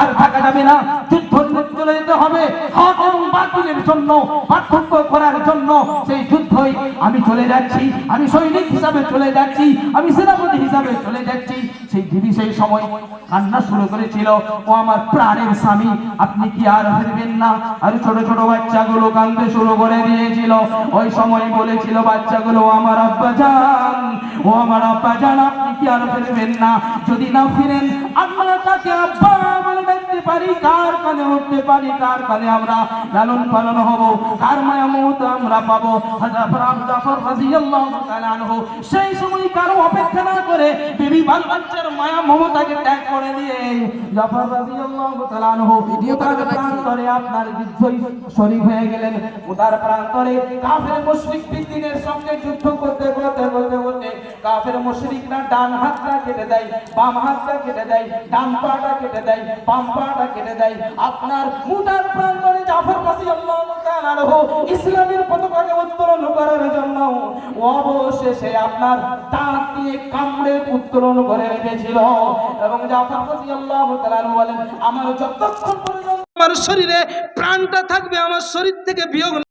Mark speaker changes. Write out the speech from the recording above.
Speaker 1: আর থাকা যাবে না। যেতে হবে। হক এবং বাতিলের জন্য, পার্থক্য করার জন্য সেই যুদ্ধই আমি চলে যাচ্ছি। আমি সৈনিক হিসাবে চলে যাচ্ছি। আমি সেনাপতি হিসাবে চলে যাচ্ছি। সেই দিদি সেই সময় কান্না শুরু করেছিল। ও আমার প্রাণের স্বামী, আপনি কি আর ফিরবেন না? আর ছোট ছোট বাচ্চাগুলো শুরু করে দিয়েছিল। ওই সময় বলেছিল বাচ্চাগুলো, আমার আব্বা জান ও আমার আব্বা জান আপনি কি আর ফিরবেন না? যদি না ফিরেন, আমরা তাকে আব্বা পারি কার কানে উঠতে পারি কার কানে আমরা লালন পালন হব কার মায়া মমত আমরা পাবো? জাফর জাফর রাদিয়াল্লাহু তাআলা আনহু সেই সময় কারও অপেক্ষা না করে বিবি বাল বাচ্চার মায়া মমতাকে ত্যাগ করে দিয়ে জাফর রাদিয়াল্লাহু তাআলা আনহু
Speaker 2: ভিডিও
Speaker 1: প্রান্তরে আপনার শরীর হয়ে গেলেন। উদার প্রান্তরে কাফের মুশরিক ফিলিস্তিনের সঙ্গে যুদ্ধ করতে করতে কাফের মুশরিকরা ডান হাতটা কেটে দেয়, বাম হাতটা কেটে দেয়, ডান পাটা কেটে দেয়, বাম পাটা কেটে দেয়। আপনার উদার প্রান্তরে জাফর রাদিয়াল্লাহু তাআলা আনহু ইসলামের পতাকাকে উত্তোলন করার জন্য অবশেষে আপনার দাঁত দিয়ে কামড়ে উত্তোলন করে রেখেছিল। এবং জাফর রাদিয়াল্লাহু তাআলা বলেন, আমার যতক্ষণ পর্যন্ত
Speaker 3: আমার শরীরে প্রাণটা থাকবে, আমার শরীর থেকে বিয়োগ